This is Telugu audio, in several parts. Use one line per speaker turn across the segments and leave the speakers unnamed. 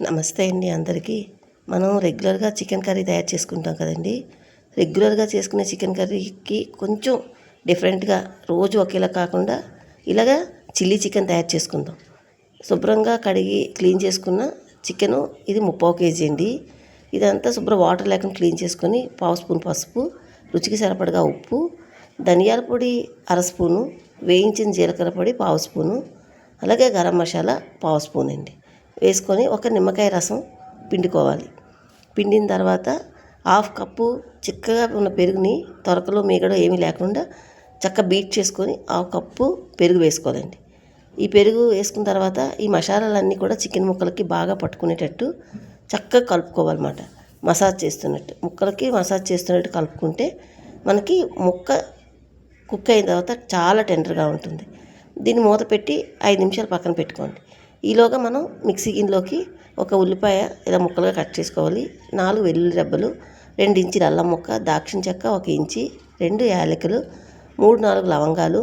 నమస్తే అండి అందరికీ. మనం రెగ్యులర్గా చికెన్ కర్రీ తయారు చేసుకుంటాం కదండి. రెగ్యులర్గా చేసుకునే చికెన్ కర్రీకి కొంచెం డిఫరెంట్గా రోజు ఒకేలా కాకుండా ఇలాగా చిల్లీ చికెన్ తయారు చేసుకుందాం. శుభ్రంగా కడిగి క్లీన్ చేసుకున్న చికెను ఇది ముప్పావు కేజీ అండి. ఇదంతా శుభ్ర వాటర్ లేకుండా క్లీన్ చేసుకొని పావు స్పూన్ పసుపు రుచికి సరిపడగా ఉప్పు ధనియాల పొడి అర స్పూను వేయించిన జీలకర్ర పొడి పావు స్పూను అలాగే గరం మసాలా పావు స్పూన్ అండి వేసుకొని ఒక నిమ్మకాయ రసం పిండుకోవాలి. పిండిన తర్వాత హాఫ్ కప్పు చిక్కగా ఉన్న పెరుగుని త్వరకలో మీగడ ఏమీ లేకుండా చక్క బీట్ చేసుకొని హాఫ్ కప్పు పెరుగు వేసుకోవాలండి. ఈ పెరుగు వేసుకున్న తర్వాత ఈ మసాలాలన్నీ కూడా చికెన్ ముక్కలకి బాగా పట్టుకునేటట్టు చక్కగా కలుపుకోవాలన్నమాట. మసాజ్ చేస్తున్నట్టు ముక్కలకి మసాజ్ చేస్తున్నట్టు కలుపుకుంటే మనకి ముక్క కుక్ అయిన తర్వాత చాలా టెండర్గా ఉంటుంది. దీన్ని మూత పెట్టి ఐదు నిమిషాలు పక్కన పెట్టుకోండి. ఈలోగా మనం మిక్సీ గిన్నెలోకి ఒక ఉల్లిపాయ ఇలా ముక్కలుగా కట్ చేసుకోవాలి. నాలుగు వెల్లుల్లి రెబ్బలు రెండు ఇంచుల అల్లం ముక్క దాక్షిణ చెక్క ఒక ఇంచి రెండు యాలకులు మూడు నాలుగు లవంగాలు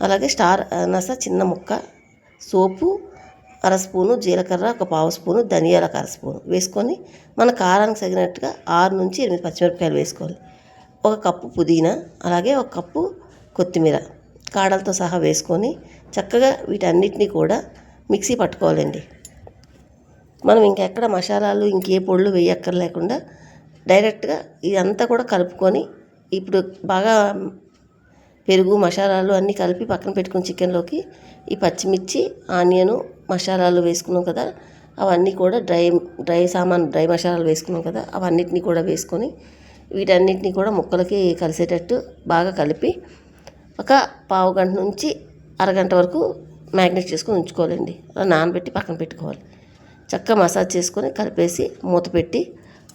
అలాగే స్టార్ అనస చిన్న ముక్క సోపు అర స్పూను జీలకర్ర ఒక పావు స్పూను ధనియాలకు అర స్పూను వేసుకొని మన కారానికి తగినట్టుగా ఆరు నుంచి ఎనిమిది పచ్చిమిరపకాయలు వేసుకోవాలి. ఒక కప్పు పుదీనా అలాగే ఒక కప్పు కొత్తిమీర కాడలతో సహా వేసుకొని చక్కగా వీటన్నిటిని కూడా మిక్సీ పట్టుకోవాలండి. మనం ఇంకెక్కడ మసాలాలు ఇంకే పొళ్ళు వేయక్కర్లేకుండా డైరెక్ట్గా ఇదంతా కూడా కలుపుకొని ఇప్పుడు బాగా పెరుగు మసాలాలు అన్నీ కలిపి పక్కన పెట్టుకుని చికెన్లోకి ఈ పచ్చిమిర్చి ఆనియను మసాలాలు వేసుకున్నాం కదా అవన్నీ కూడా డ్రై డ్రై సామాన్ డ్రై మసాలాలు వేసుకున్నాం కదా అవన్నిటిని కూడా వేసుకొని వీటన్నిటిని కూడా ముక్కలకి కలిసేటట్టు బాగా కలిపి ఒక పావు గంట నుంచి అరగంట వరకు మ్యాగ్నెట్ చేసుకొని ఉంచుకోవాలండి. అలా నానబెట్టి పక్కన పెట్టుకోవాలి. చక్కగా మసాజ్ చేసుకొని కలిపేసి మూత పెట్టి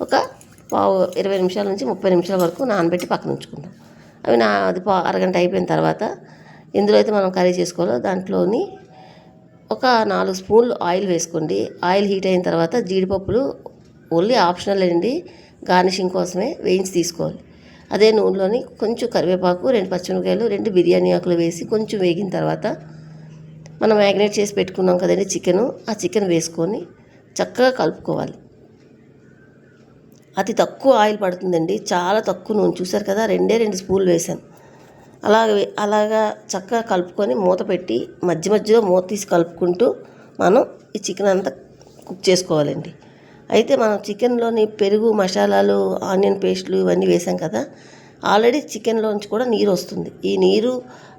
ఒక పావు ఇరవై నిమిషాల నుంచి ముప్పై నిమిషాల వరకు నానబెట్టి పక్కన ఉంచుకుందాం. అవి నా అది పా అరగంట అయిపోయిన తర్వాత ఇందులో అయితే మనం కర్రీ చేసుకోవాలో దాంట్లోని ఒక నాలుగు స్పూన్లు ఆయిల్ వేసుకోండి. ఆయిల్ హీట్ అయిన తర్వాత జీడిపప్పులు ఓన్లీ ఆప్షనల్ అండి. గార్నిషింగ్ కోసమే వేయించి తీసుకోవాలి. అదే నూనెలోని కొంచెం కరివేపాకు రెండు పచ్చిమిరపకాయలు రెండు బిర్యానీ ఆకులు వేసి కొంచెం వేగిన తర్వాత మనం మ్యాగ్నేట్ చేసి పెట్టుకున్నాం కదండి చికెను ఆ చికెన్ వేసుకొని చక్కగా కలుపుకోవాలి. అతి తక్కువ ఆయిల్ పడుతుందండి చాలా తక్కువ నూనె. చూసారు కదా రెండే రెండు స్పూన్లు వేసాను అలాగే అలాగా చక్కగా కలుపుకొని మూత పెట్టి మధ్య మధ్యలో మూత తీసి కలుపుకుంటూ మనం ఈ చికెన్ అంతా కుక్ చేసుకోవాలండి. అయితే మనం చికెన్లోని పెరుగు మసాలాలు ఆనియన్ పేస్ట్లు ఇవన్నీ వేసాం కదా ఆల్రెడీ చికెన్లోంచి కూడా నీరు వస్తుంది ఈ నీరు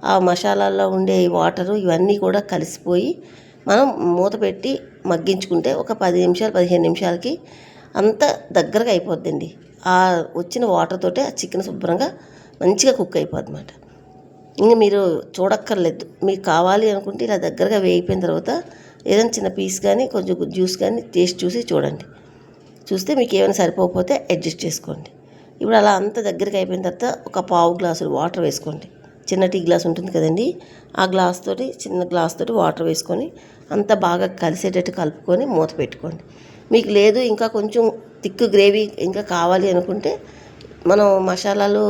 ఆ మసాలాల్లో ఉండే ఈ వాటరు ఇవన్నీ కూడా కలిసిపోయి మనం మూత పెట్టి మగ్గించుకుంటే ఒక పది నిమిషాలు పదిహేను నిమిషాలకి అంత దగ్గరగా అయిపోద్దండి. ఆ వచ్చిన వాటర్ తోటే ఆ చికెన్ శుభ్రంగా మంచిగా కుక్ అయిపోద్ది అనమాట ఇంకా మీరు చూడక్కర్లేదు. మీకు కావాలి అనుకుంటే ఇలా దగ్గరగా వేగిపోయిన తర్వాత ఏదైనా చిన్న పీస్ కానీ కొంచెం జ్యూస్ కానీ టేస్ట్ చూసి చూడండి. చూస్తే మీకు ఏమైనా సరిపోకపోతే అడ్జస్ట్ చేసుకోండి. ఇప్పుడు అలా అంత దగ్గరికి అయిపోయిన తర్వాత ఒక పావు గ్లాసులు వాటర్ వేసుకోండి. చిన్న టీ గ్లాస్ ఉంటుంది కదండి. ఆ గ్లాస్ తోటి చిన్న గ్లాస్ తోటి వాటర్ వేసుకొని అంత బాగా కలిసేటట్టు కలుపుకొని మూత పెట్టుకోండి. మీకు లేదు ఇంకా కొంచెం థిక్ గ్రేవీ ఇంకా కావాలి అనుకుంటే మనం మసాలాలు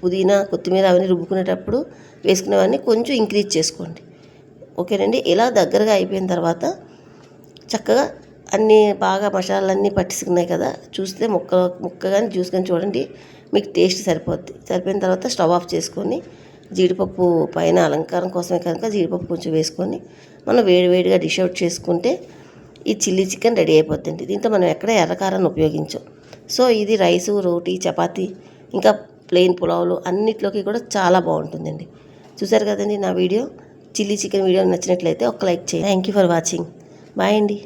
పుదీనా కొత్తిమీర అవన్నీ రుబ్బుకునేటప్పుడు వేసుకునేవన్నీ కొంచెం ఇంక్రీజ్ చేసుకోండి. ఓకేనండి? ఇలా దగ్గరగా అయిపోయిన తర్వాత చక్కగా అన్నీ బాగా మసాలాలన్నీ పట్టిసుకున్నాయి కదా చూస్తే ముక్క ముక్క కానీ జ్యూస్ కానీ చూడండి మీకు టేస్ట్ సరిపోద్ది. సరిపోయిన తర్వాత స్టవ్ ఆఫ్ చేసుకొని జీడిపప్పు పైన అలంకారం కోసమే కనుక జీడిపప్పు కొంచెం వేసుకొని మనం వేడివేడిగా డిష్ అవుట్ చేసుకుంటే ఈ చిల్లీ చికెన్ రెడీ అయిపోద్దండి. దీంతో మనం ఎక్కడ ఎర్రకారాన్ని ఉపయోగించాం. సో ఇది రైసు రోటీ చపాతీ ఇంకా ప్లెయిన్ పులావులు అన్నిట్లోకి కూడా చాలా బాగుంటుందండి. చూసారు కదండి నా వీడియో? చిల్లీ చికెన్ వీడియో నచ్చినట్లయితే ఒక లైక్ చేయండి. Thank you for watching. Bye అండి.